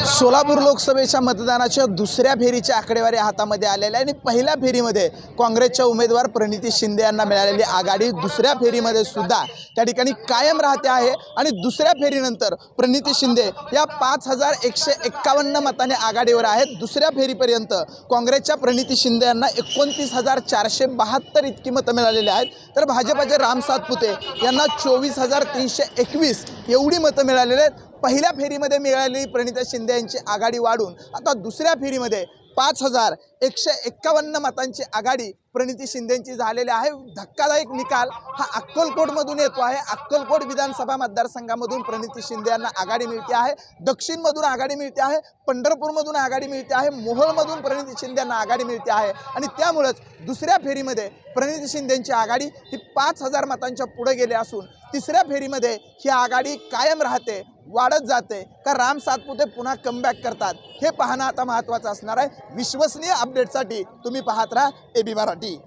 सोलापूर लोकसभेच्या मतदानाच्या दुसऱ्या फेरीच्या आकडेवारी हातामध्ये आलेल्या आहे. आणि पहिल्या फेरीमध्ये काँग्रेसच्या उमेदवार प्रणिती शिंदे यांना मिळालेली आघाडी दुसऱ्या फेरीमध्ये सुद्धा त्या ठिकाणी कायम राहते आहे. आणि दुसऱ्या फेरीनंतर प्रणिती शिंदे या पाच हजार एकशे एक्कावन्न मताने आघाडीवर आहेत. दुसऱ्या फेरीपर्यंत काँग्रेसच्या प्रणिती शिंदे यांना एकोणतीस हजार चारशे बहात्तर इतकी मतं मिळालेली आहेत. तर भाजपाचे राम सातपुते यांना चोवीस हजार तीनशे एकवीस एवढी मतं मिळालेली आहेत. पहिल्या फेरीमध्ये मिळालेली प्रणिता शिंदे यांची आघाडी वाढून आता दुसऱ्या फेरीमध्ये पाच हजार एकशे एक्कावन्न मतांची आघाडी प्रणिती शिंदेंची झालेली आहे. धक्कादायक निकाल हा अक्कलकोटमधून येतो आहे. अक्कलकोट विधानसभा मतदारसंघामधून प्रणिती शिंदे यांना आघाडी मिळते आहे. दक्षिणमधून आघाडी मिळते आहे. पंढरपूरमधून आघाडी मिळते आहे. मोहोळमधून प्रणिती शिंदे यांना आघाडी मिळते आहे. आणि त्यामुळंच दुसऱ्या फेरीमध्ये प्रणिती शिंदेंची आघाडी ही पाच हजार मतांच्या पुढे गेली असून तिसऱ्या फेरीमध्ये ही आघाडी कायम राहते. वाढत जाते. का राम सातपुते पुन्हा कमबॅक करतात. हे पाहणं आता महत्त्वाचं असणार आहे. विश्वसनीय अपडेटसाठी तुम्ही पाहत राहा ए बी मराठी.